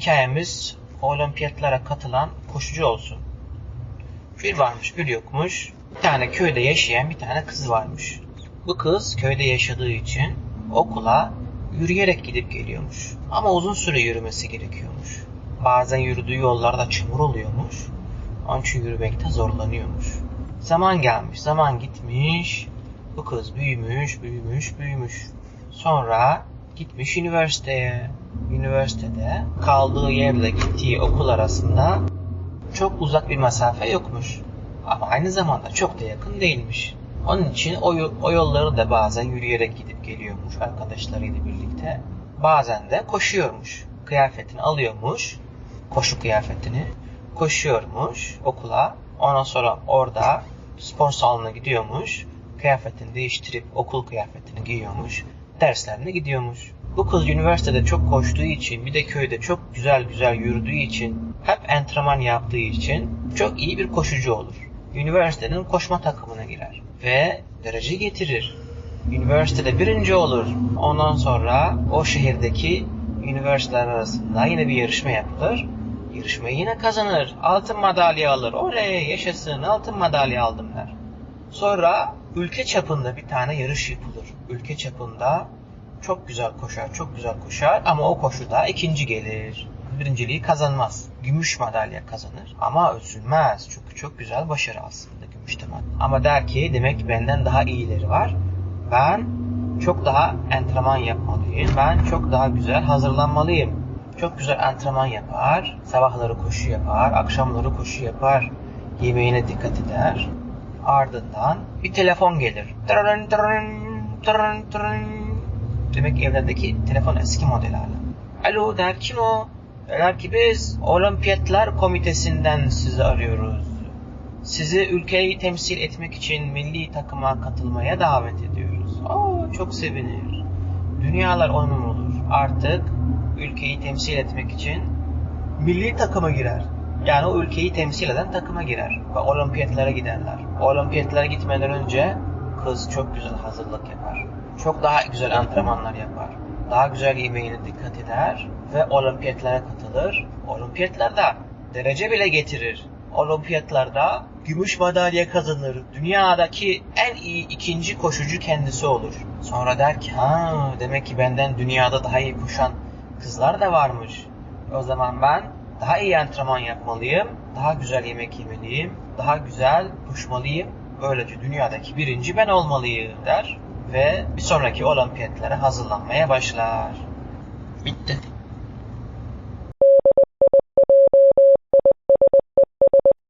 hikayemiz olimpiyatlara katılan koşucu olsun. Bir varmış bir yokmuş. Bir tane köyde yaşayan bir tane kız varmış. Bu kız köyde yaşadığı için okula yürüyerek gidip geliyormuş. Ama uzun süre yürümesi gerekiyormuş. Bazen yürüdüğü yollarda çamur oluyormuş. Onun için yürümekte zorlanıyormuş. Zaman gelmiş, zaman gitmiş. Bu kız büyümüş, büyümüş, büyümüş. Sonra gitmiş üniversiteye. Üniversitede kaldığı yerle gittiği okul arasında çok uzak bir mesafe yokmuş. Ama aynı zamanda çok da yakın değilmiş. Onun için o, o yolları da bazen yürüyerek gidip geliyormuş arkadaşlarıyla birlikte. Bazen de koşuyormuş. Kıyafetini alıyormuş. Koşu kıyafetini. Koşuyormuş okula. Ondan sonra orada spor salonuna gidiyormuş. Kıyafetini değiştirip okul kıyafetini giyiyormuş. Derslerine gidiyormuş. Bu kız üniversitede çok koştuğu için bir de köyde çok güzel güzel yürüdüğü için hep antrenman yaptığı için çok iyi bir koşucu olur. Üniversitenin koşma takımına girer ve derece getirir. Üniversitede birinci olur. Ondan sonra o şehirdeki üniversiteler arasında yine bir yarışma yapılır. Yarışmayı yine kazanır. Altın madalya alır. Oley yaşasın altın madalya aldım der. Sonra ülke çapında bir tane yarış yapılır. Ülke çapında çok güzel koşar, çok güzel koşar ama o koşuda ikinci gelir. Birinciliği kazanmaz. Gümüş madalya kazanır ama üzülmez. Çünkü çok güzel başarı aslında gümüş madalya. Ama der ki demek benden daha iyileri var. Ben çok daha antrenman yapmalıyım. Ben çok daha güzel hazırlanmalıyım. Çok güzel antrenman yapar. Sabahları koşu yapar. Akşamları koşu yapar. Yemeğine dikkat eder. Ardından bir telefon gelir. Tırın tırın tırın tırın. Demek evlerdeki telefon eski model hala. Alo der kim o? Der ki biz olimpiyatlar komitesinden sizi arıyoruz. Sizi ülkeyi temsil etmek için milli takıma katılmaya davet ediyoruz. Oo çok sevinir. Dünyalar onun olur. Artık ülkeyi temsil etmek için milli takıma girer. Yani o ülkeyi temsil eden takıma girer. Ve olimpiyatlara giderler. Olimpiyatlara gitmeden önce kız çok güzel hazırlık yapar. Çok daha güzel antrenmanlar yapar. Daha güzel yemeğine dikkat eder ve olimpiyatlara katılır. Olimpiyatlarda derece bile getirir. Olimpiyatlarda gümüş madalya kazanır. Dünyadaki en iyi ikinci koşucu kendisi olur. Sonra der ki ha demek ki benden dünyada daha iyi koşan kızlar da varmış. O zaman ben daha iyi antrenman yapmalıyım, daha güzel yemek yemeliyim, daha güzel koşmalıyım. Böylece dünyadaki birinci ben olmalıyım der ve bir sonraki olimpiyatlara hazırlanmaya başlar.